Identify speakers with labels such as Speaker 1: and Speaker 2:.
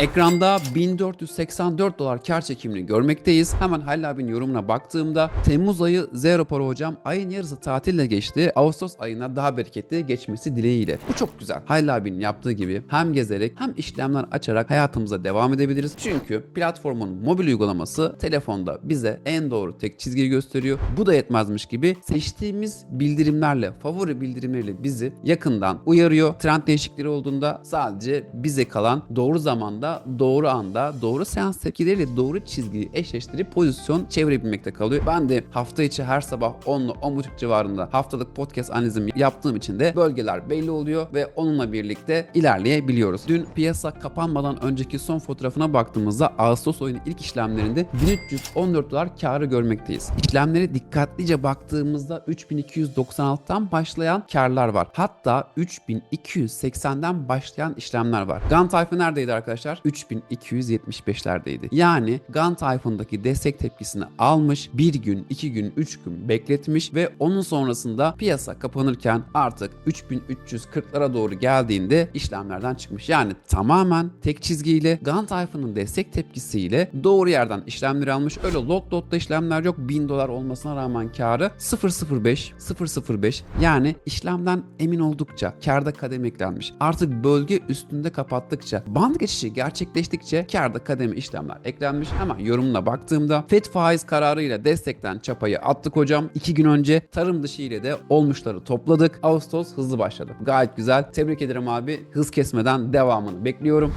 Speaker 1: Ekranda 1484 dolar kar çekimini görmekteyiz. Hemen Halil abinin yorumuna baktığımda Temmuz ayı zero para hocam. Ayın yarısı tatille geçti. Ağustos ayına daha bereketli geçmesi dileğiyle. Bu çok güzel. Halil abinin yaptığı gibi hem gezerek hem işlemler açarak hayatımıza devam edebiliriz. Çünkü platformun mobil uygulaması telefonda bize en doğru tek çizgiyi gösteriyor. Bu da yetmezmiş gibi seçtiğimiz bildirimlerle, favori bildirimleriyle bizi yakından uyarıyor. Trend değişiklikleri olduğunda sadece bize kalan doğru zamanda, doğru anda, doğru seans tepkileriyle doğru çizgiyi eşleştirip pozisyon çevirebilmekte kalıyor. Ben de hafta içi her sabah 10 ile 10.30 civarında haftalık podcast analizimi yaptığım için de bölgeler belli oluyor ve onunla birlikte ilerleyebiliyoruz. Dün piyasa kapanmadan önceki son fotoğrafına baktığımızda Ağustos ayının ilk işlemlerinde 1314 dolar karı görmekteyiz. İşlemleri dikkatlice baktığımızda 3296'tan başlayan karlar var. Hatta 3280'den başlayan işlemler var. Gun tayfı neredeydi arkadaşlar? 3275'lerdeydi. Yani Gun tayfındaki destek tepkisini almış, bir gün, iki gün, üç gün bekletmiş ve onun sonrasında piyasa kapanırken artık 3340'lara doğru geldiğinde işlemlerden çıkmış. Yani tamamen tek çizgiyle Gun tayfının destek tepkisiyle doğru yerden işlemleri almış. Öyle lot lotta işlemler yok. 1000 dolar olmasına rağmen karı 005 005 yani işlemden emin oldukça karda kademe eklenmiş. Artık bölge üstünde kapattıkça band geçişi gerçekleştikçe karda kademe işlemler eklenmiş. Hemen yorumuna baktığımda FED faiz kararıyla destekten çapayı attık hocam. 2 gün önce tarım dışı ile de olmuşları topladık. Ağustos hızlı başladı. Gayet güzel. Tebrik ederim abi. Hız kesmeden devamını bekliyorum.